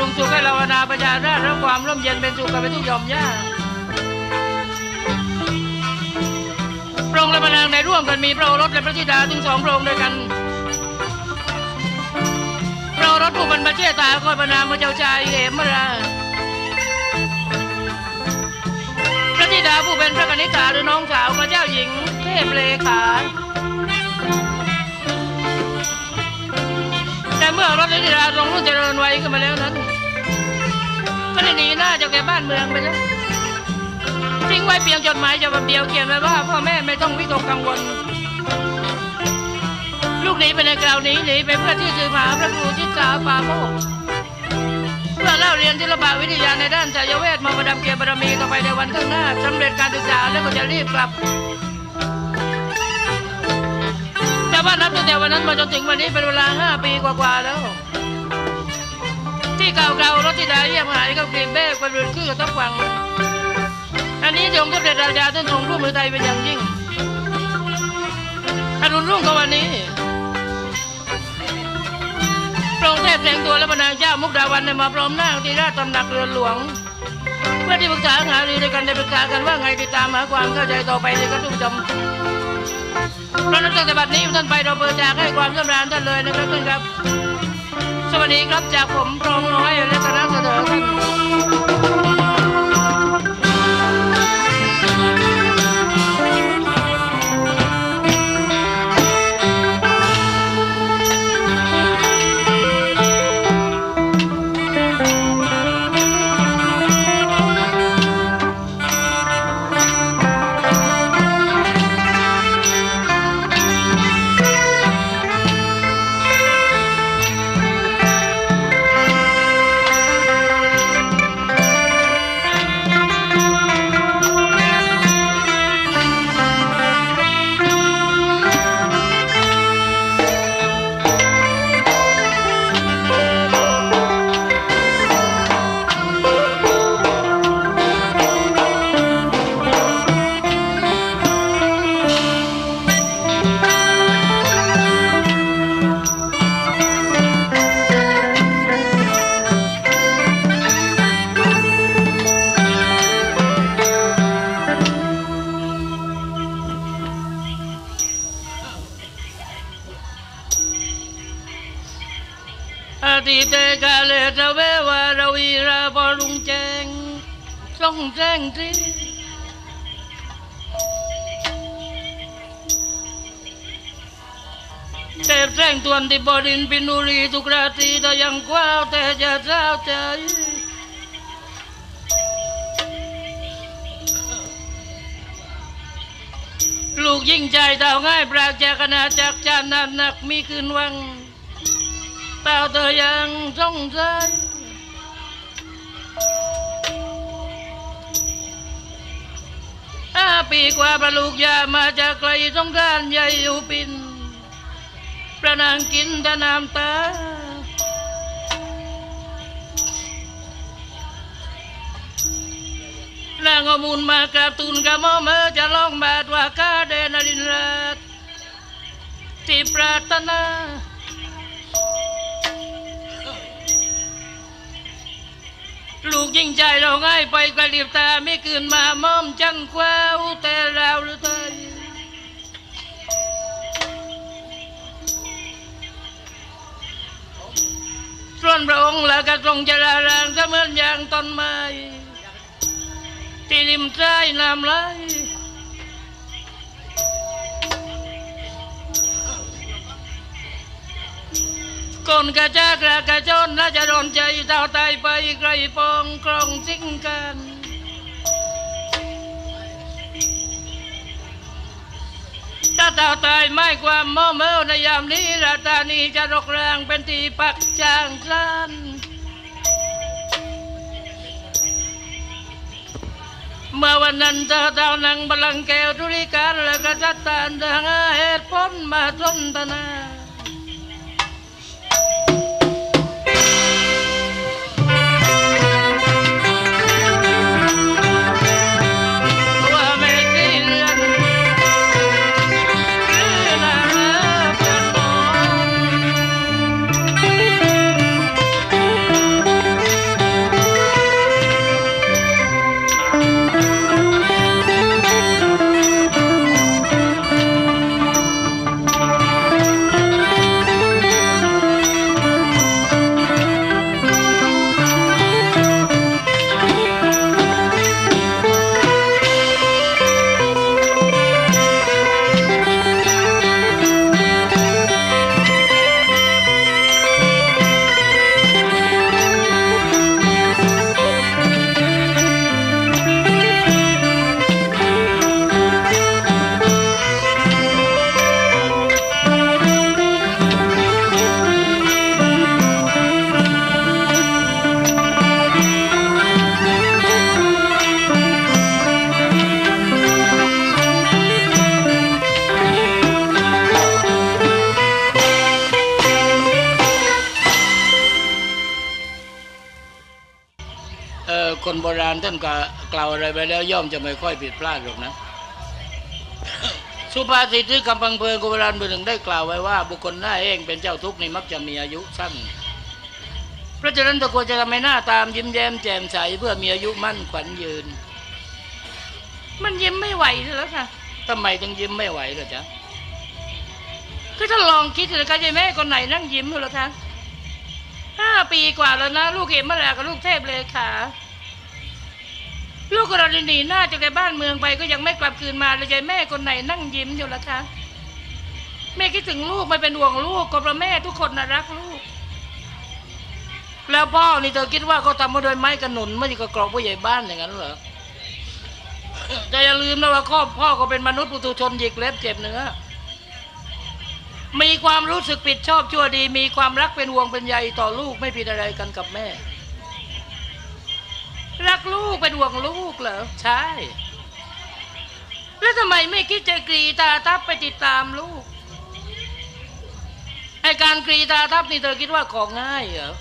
รุงสุขให้เรานาประชาราษฎร์และความร่มเย็นเป็นสุขกันทุกหย่อมย่าพระองค์และพระนางได้ร่วมกันมีพระโอรสและพระธิดาถึงสองพระองค์ด้วยกัน พระโอรสผู้บรรพเชษฐาคอยประนามพระเจ้าชายเหมราพระธิดาผู้เป็นพระกนิษฐาหรือน้องสาวพระเจ้าหญิงเทพเลขาแต่เมื่อรถและธิดาทรงรุ่นเจริญวัยขึ้นมาแล้วนั้น ก็ได้หนีหน้าจากแก่บ้านเมืองไปแล้วทิ้งไว้เพียงจดหมายฉบับเดียวเขียนไว้ว่าพ่อแม่ไม่ต้องวิตกกังวล ลูกหนีไปในคราวนี้หนีไปเพื่อที่จะหาพระครูทิศาปาโมกเพื่อเล่าเรียนศิลปะวิทยาในด้านจายเวทมาประดับเกียรติบารมีต่อไปในวันข้างหน้าสำเร็จการศึกษาแล้วก็จะรีบกลับแต่ว่านับตั้งแต่วันนั้นมาจนถึงวันนี้เป็นเวลาห้าปีกว่าๆแล้ว ที่เก่าๆรถที่ดาเยี่ยมหายก็กรีบเบ้ไปเรือนขึ้นกับต้องฟัง อันนี้ทรงสมเด็จราชาท่านทรงร่วมมือไทยเป็นอย่างยิ่งอรุณรุ่งกับวันนี้พระองค์เทพแสงตัวและพระนาเจ้ามุกดาวันได้มาพร้อมหน้าที่ราชตำหนักเรือนหลวง เพื่อที่ปรึกษาหารือด้วยกันได้ปรึกษากันว่าไงติดตามหาความเข้าใจต่อไปในกระทุ่มจมเพราะนับตั้งแต่บัดนี้ท่านไปเราเปิดจากให้ความสำราญท่านเลยนะครับท่านครับ สวัสดีครับจากผมกรองน้อยและคณะเสนอท่าน ส่องแจ้งที่เทพแจ้งตวนที่บดินปินุรีทุกราตรีแต่ยังกว้าวแต่จะเศร้าใจลูกยิ่งใจดาวง่ายปรากจากนาจากจานนันหนักมีคืนวังเต่าเธอยังสงสัย ห้าปีกว่าประลูกยามาจากไกลสงการใหญ่อยู่ปินประนางกินตะน้ำตา นางอมูลมากราบตูนกระมอมเออจะลองบาดว่าข้าเดนรินรัตที่ปรารถนา ยิ่งใจเราง่ายไปกระดิบตาไม่คืนมาม่อมจังคว้าแต่เราหรือไทยส่วนพระองค์และกระทรงจรารางเหมือนอย่างต้นไม้ที่ริมใต้น้ำไหล ก่อนกระจากระกระจนและจะโดนใจเท่าตายไปไกลปองครองสิ่งกันถ้าเท่าตายไม่ความโมเมอในยามนี้ราตานีจะรกรางเป็นที่ปักจางสันเมื่อวันนั้นเธอเท่านังบลังแก้วธุริการและกษัตริย์ตานทางเหตุผลมาสนทนา ล่าวอะไรไปแล้วย่อมจะไม่ค่อยผิดพลาดหรอกนะสุภาษิตที่กำพังเพลิงโบราณเบอร์หนึ่งได้กล่าวไว้ว่า บุคคลหน้าเองเป็นเจ้าทุกข์นี่มักจะมีอายุสั้น เพราะฉะนั้นตะควรจะทำให้หน้าตามยิ้มแย้มแจ่มใสเพื่อมีอายุมั่นขวัญยืน มันยิ้มไม่ไหวแล้วค่ะทำไมถึงยิ้มไม่ไหวล่ะจ๊ะคือถ้าลองคิดเลยค่ะยายแม่คนไหนนั่งยิ้มอยู่แล้วคะห้าปีกว่าแล้วนะ ลูกเห็นมาแล้วกับลูกเทพเลยค่ะ ลูกกรณีหนีหน้าจากในบ้านเมืองไปก็ยังไม่กลับคืนมาเลยยายแม่คนไหนนั่งยิ้มอยู่แล้วคะแม่คิดถึงลูกไม่เป็นห่วงลูกก็เราแม่ทุกคนนะรักลูก แล้วพ่อนี่เธอคิดว่าเขาทำมาโดยไม้กระหนุนไม่ใช่กระกรอบผู้ใหญ่บ้านอย่างนั้นเหรอแต่อย่าลืมนะว่าครอบพ่อก็เป็นมนุษย์ปุถุชนหยิกเล็บเจ็บเนื้อมีความรู้สึกผิดชอบชั่วดี มีความรักเป็นห่วงเป็นใยต่อลูกไม่ผิดอะไรกันกับแม่ รักลูกเป็นห่วงลูกเหรอ ใช่ แล้วทำไมไม่คิดจะกรีตาทับไปติดตามลูกไอการกรีตาทับนี่เธอคิดว่าของง่ายเหรอ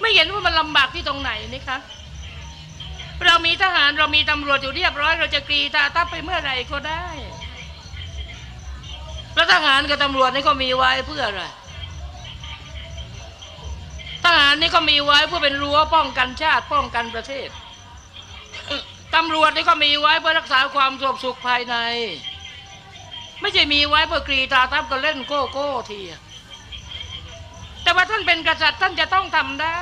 ไม่เห็นว่ามันลำบากที่ตรงไหนนี่คะ เรามีทหารเรามีตำรวจอยู่เรียบร้อย เราจะกรีตาทับไปเมื่อไหร่ก็ได้ แล้วทหารกับตำรวจนี่ก็มีไว้เพื่ออะไร ทหารนี่ก็มีไว้เพื่อเป็นรั้วป้องกันชาติป้องกันประเทศตำรวจนี่ก็มีไว้เพื่อรักษาความสงบสุขภายใน ไม่ใช่มีไว้เพื่อกรีตาทับก็เล่นโก้โก้ทีแต่ว่าท่านเป็นกษัตริย์ท่านจะต้องทำได้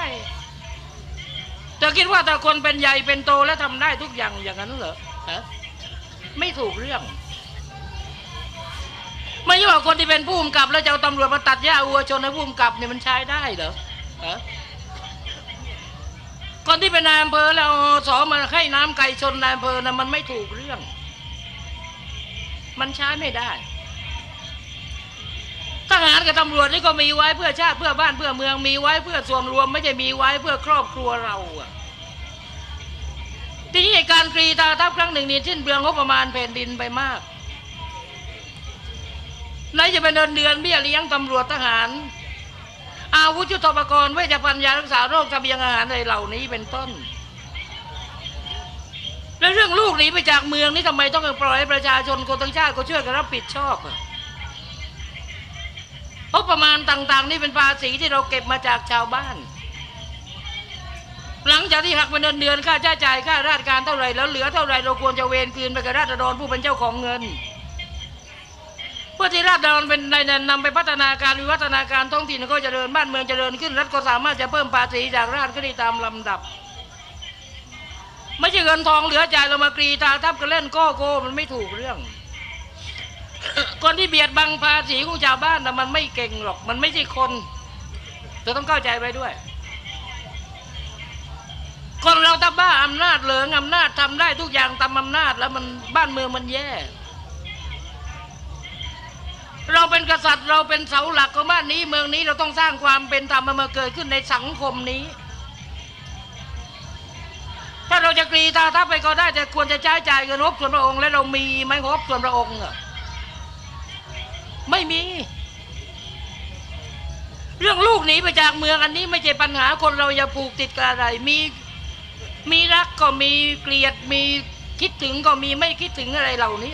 จะคิดว่าแต่คนเป็นใหญ่เป็นโตแล้วทำได้ทุกอย่างอย่างนั้นเหรอฮะไม่ถูกเรื่องไม่ใช่ว่าคนที่เป็นผู้กำกับแล้วจะเอาตำรวจมาตัดหญ้าวัวชนให้ผู้กำกับเนี่ยมันใช้ได้เหรอ คนที่เป็นนายอำเภอแล้วเอาสอมาให้น้ำไก่ชนนายอำเภอนะมันไม่ถูกเรื่อง มันใช้ไม่ได้ ทหารกับตำรวจนี่ก็มีไว้เพื่อชาติเพื่อบ้านเพื่อเมืองมีไว้เพื่อส่วนรวม ไม่ใช่มีไว้เพื่อครอบครัวเราอะทีนี้การกรีตาทัพครั้งหนึ่งนี่สิ้นเปลืองงบประมาณแผ่นดินไปมากไหนจะเป็นเดินเดือนเบี้ยเลี้ยงตำรวจทหาร อาวุธยุทโธปกรณ์เวชภัณฑ์ยารักษาโรคเบียงอาหารอะไรเหล่านี้เป็นต้น แล้วเรื่องลูกหนีไปจากเมืองนี่ทำไมต้องปล่อยให้ประชาชนคนทั้งชาติก็ช่วยกันรับผิดชอบอะงบประมาณต่าง ๆ นี่เป็นภาษีที่เราเก็บมาจากชาวบ้าน หลังจากที่หักเป็นเดือนเดือนๆค่าใช้จ่ายค่าราชการเท่าไรแล้วเหลือเท่าไรเราควรจะเวนคืนไปกับราษฎรผู้เป็นเจ้าของเงิน พื่อที่ราษฎรเป็นในนำไปพัฒนาการวิวัฒนาการท้องถิ่นก็จะเดินบ้านเมืองจเจริญขึ้นรัฐก็สามารถจะเพิ่มภาษีจากราษฎรก็ได้ตามลำดับ ไม่ใช่เงินทองเหลือจ่ายเรามากรีตาทับกันเล่นก้โก้มันไม่ถูกเรื่อง คนที่เบียดบังภาษีของชาวบ้านนะมันไม่เก่งหรอก มันไม่ใช่คนเธอต้องเข้าใจไว้ด้วย คนเราถ้าบ้าอำนาจเหลืองอำนาจทำได้ทุกอย่างตามอำนาจแล้วมันบ้านเมืองมันแย่ เราเป็นกษัตริย์เราเป็นเสาหลักของบ้านนี้เมืองนี้เราต้องสร้างความเป็นธรรมมาเกิดขึ้นในสังคมนี้ ถ้าเราจะกรีตาทับไปก็ได้แต่ควรจะใช้จ่ายเงินงบส่วนพระองค์และเรามีไหมงบส่วนพระองค์อไม่มี เรื่องลูกหนีไปจากเมืองอันนี้ไม่ใช่ปัญหาคนเราอย่าผูกติดกับอะไรมีมีรักก็มีเกลียดมีคิดถึงก็มีไม่คิดถึงอะไรเหล่านี้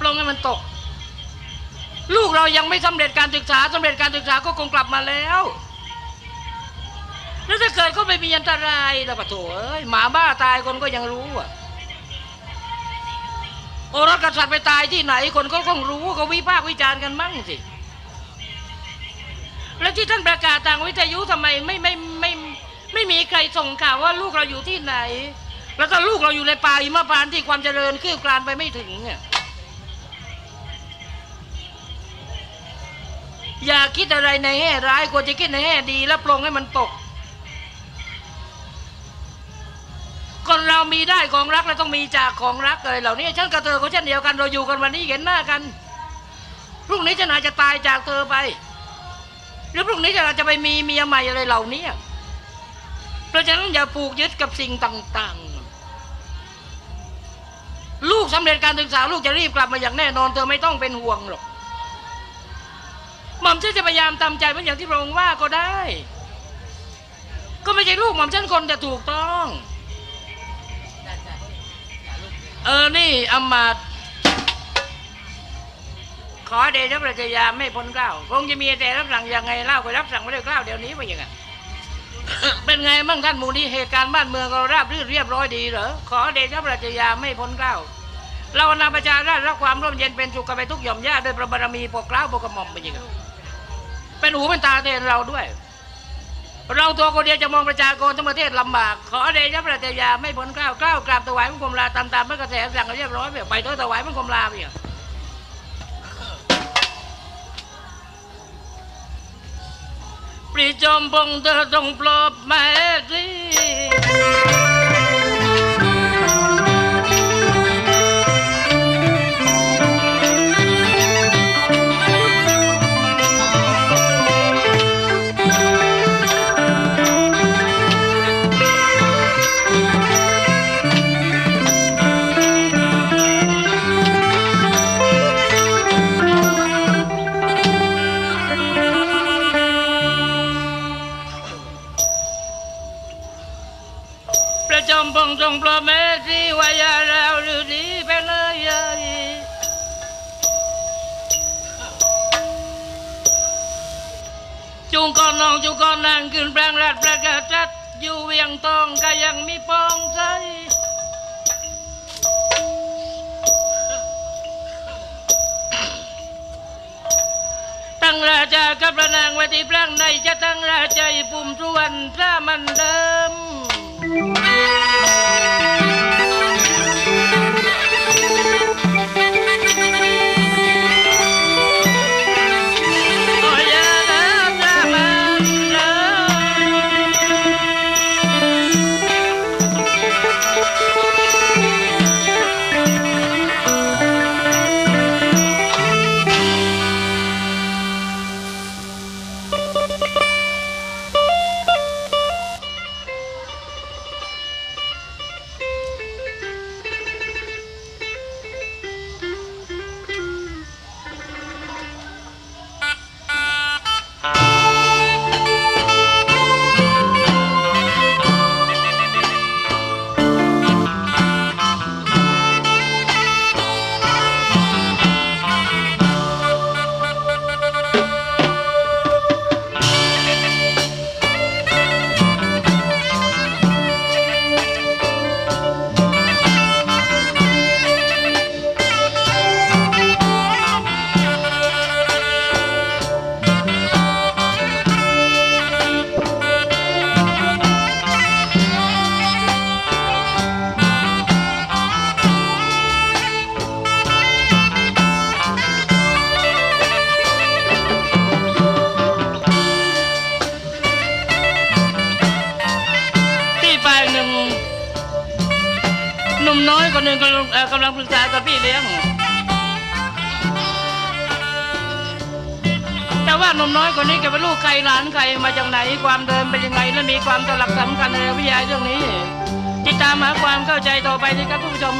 ปลงให้มันตก ลูกเรายังไม่สำเร็จการศึกษาสำเร็จการศึกษาก็คงกลับมาแล้ว แล้วถ้าเกิดเขาไปมีอันตรายแล้วปะโถเอ้ยหมาบ้าตายคนก็ยังรู้อะโอรสกษัตริย์ไปตายที่ไหนคนก็คงรู้ก็วิพากษ์วิจารณ์กันมั่งสิแล้วที่ท่านประกาศทางวิทยุทำไมไม่ไม่ไม่ไม่ไม่มีใครส่งข่าวว่าลูกเราอยู่ที่ไหน แล้วก็ลูกเราอยู่ในป่าอิมพานที่ความเจริญคืบคลานไปไม่ถึงเนี่ย อย่าคิดอะไรในแง่ร้ายควรจะคิดในแง่ดี แล้วปลงให้มันตกคนเรามีได้ของรักแล้วต้องมีจากของรักอะไรเหล่านี้ฉันกับเธอก็เช่นเดียวกันเราอยู่กันวันนี้เห็นหน้ากันพรุ่งนี้ฉันอาจจะตายจากเธอไป หรือพรุ่งนี้ฉันอาจจะไปมีเมียใหม่อะไรเหล่านี้เพราะฉะนั้นอย่าผูกยึดกับสิ่งต่างๆ ลูกสำเร็จการศึกษาลูกจะรีบกลับมาอย่างแน่นอน เธอไม่ต้องเป็นห่วงหรอก หม่อมฉันจะพยายามทำใจเหมือนอย่างที่พระองค์ว่าก็ได้ ก็ไม่ใช่ลูกหม่อมฉันคนจะถูกต้อง เออนี่อำมาตย์ขอเดชพระชายาไม่พ้นเกล้าคงจะมีแต่รับสั่งยังไงเล่าก็รับสั่งไม่ได้เกล้าเดี๋ยวนี้ไปยังไงเป็นไงบ้างท่านหมูนี่เหตุการณ์บ้านเมืองเราราบรื่นเรียบร้อยดีเหรอขอเดชพระชายาไม่พ้นเกล้าเรานาประชาราชรับความร่มเย็นเป็นสุขกันไปทุกหย่อมย่าด้วยพระบารมีปกเกล้าปกกระหม่อมไปยังไง เป็นหูเป็นตาแทนเราด้วย เราตัวคนเดียวจะมองประชากรทั้งประเทศลำบาก ขอเดชะพระเจ้าไม่ผลกล้าวกล้าวกราบถวายบังคมลาตามตามพระกระแสสั่งเรียบร้อยเปไปตัวถวายบังคมลาเปียปรีจอมพงเธอต้องปลอบแม่ ก่อนน้องจุงก่อนนางขึ้นแปลงรัดประกาศจัดอยู่เวียงทองก็ยังมีปองใจตั้งราชากับพระนางไว้ที่แปลงในจะตั้งราชาอีปุ่มสุวรรณถ้ามันเดิม ยหนึ่งหนุ่มน้อยคนหนึ่งกำลังเอ่อกำลังปรึกษากับพี่เลี้ยงแต่ว่าหนุ่มน้อยคนนี้แกเป็นลูกใครหลานใครมาจากไหนความเดิมเป็นยังไงและมีความตลักสำคัญในวิทยาเรื่องนี้ติดตามหาความเข้าใจต่อไปนะครับผู้ชม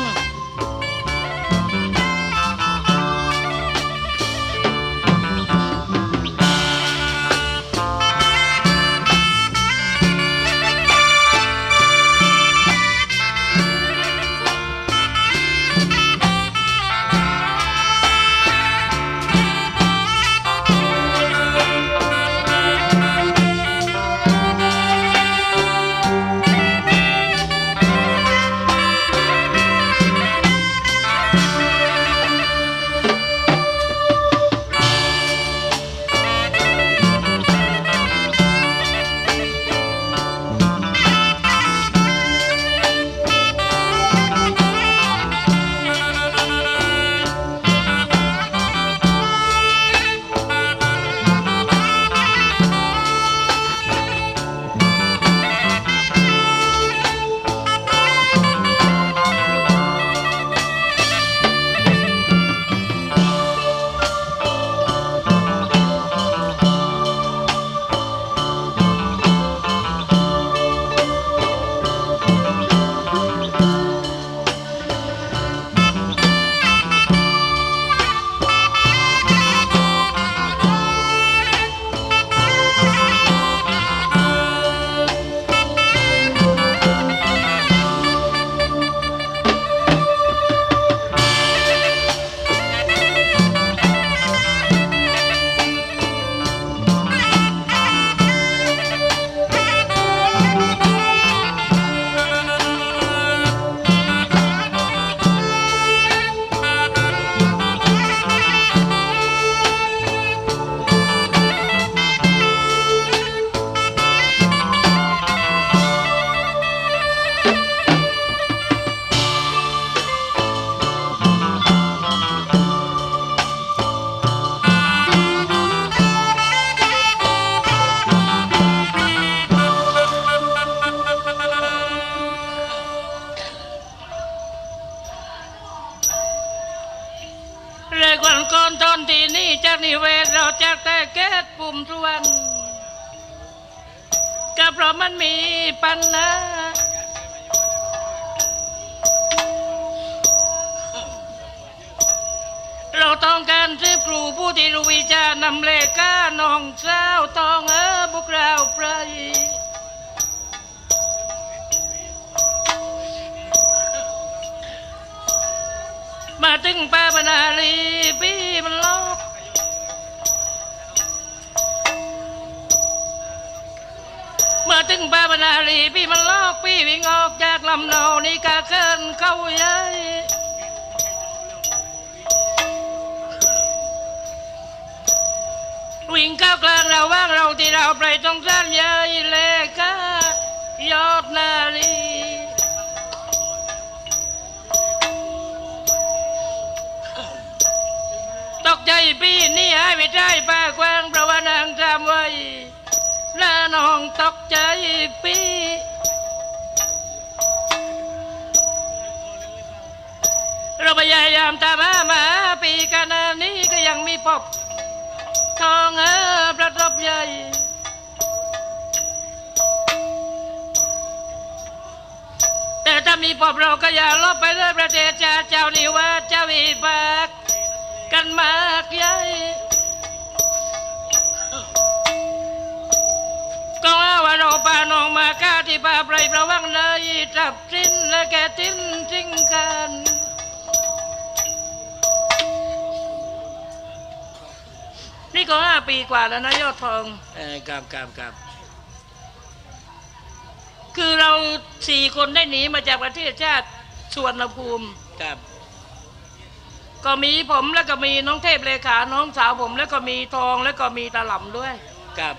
แก้ปุ่มทวนก็เพราะมันมีปัญหาเราต้องการซื้อครูผู้ที่รู้วิชานำเลขาน้องสาวต้องเออบุกเราไปมาถึงป้าบรรณาลีพี่มัน ลอกมาถึงป้าบรรณาลีพี่มันลอกพี่วิ่งออกจากลำเนานี่กาเคินเข้าใหญ่วิ่งเข้าวกลางเราว่างเราที่เราไปต้องสร้างใหญ่เลกายอดนาลีตกใจพี่นี่หายไปได้ป้าแควงเพราะว่านางทำไว้ น้องตกใจพี่เราพยายามตามหามาปีกันนี้ก็ยังมีพบทองเออประทบใหญ่แต่ถ้ามีพบเราก็อย่าลบไปเลยประเทศชาติเจ้านี่ว่าเจ้าวิบากกันมากใหญ่ น้องมาก้าที่ป่าไพรประวังเลยจับสิ้นและแกทิ้นทิ้งกันนี่ก็ห้าปีกว่าแล้วนะยอดทองเออครับครับครับคือเราสี่คนได้หนีมาจากประเทศชาติสวนภูมิครับ ก็มีผมแล้วก็มีน้องเทพเลขา น้องสาวผม แล้วก็มีทองแล้วก็มีตาหล่ำด้วยครับ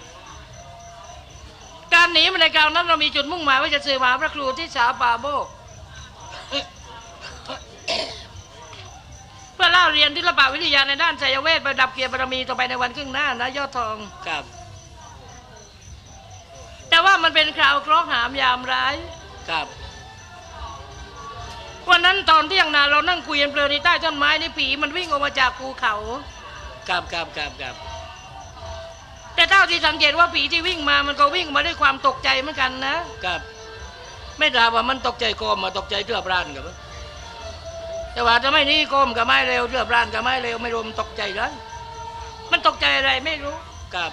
การหนีมาในคราวนั้นเรามีจุดมุ่งหมายว่าจะสื่อหาพระครูที่สาป่าโบก เพื่อเล่าเรียนศิลปะวิทยาในด้านไสยเวทประดับเกียรติบารมีต่อไปในวันข้างหน้านะยอดทอง ครับ แต่ว่ามันเป็นคราวเคราะห์หามยามร้าย ครับ วันนั้นตอนเที่ยงนาเรานั่งคุยกันเพลินในใต้ต้นไม้นี่ผีมันวิ่งออกมาจากภูเขา ครับครับครับครับ แต่เท่าที่สังเกตว่าผีที่วิ่งมามันก็วิ่งมาด้วยความตกใจเหมือนกันนะครับ ไม่ทราบว่ามันตกใจโกมมาตกใจเทือบร้านกับมันแต่ว่าจะไม่นี่โกมกับไม่เร็วเทือบร้านกับไม่เร็วไม่รวมนตกใจเลยมันตกใจอะไรไม่รู้ครับ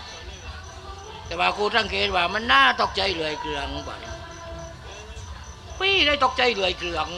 แต่ว่าครูสังเกตว่ามันน่าตกใจเลยเกลืองกว่าพี่ได้ตกใจเลยเกลือง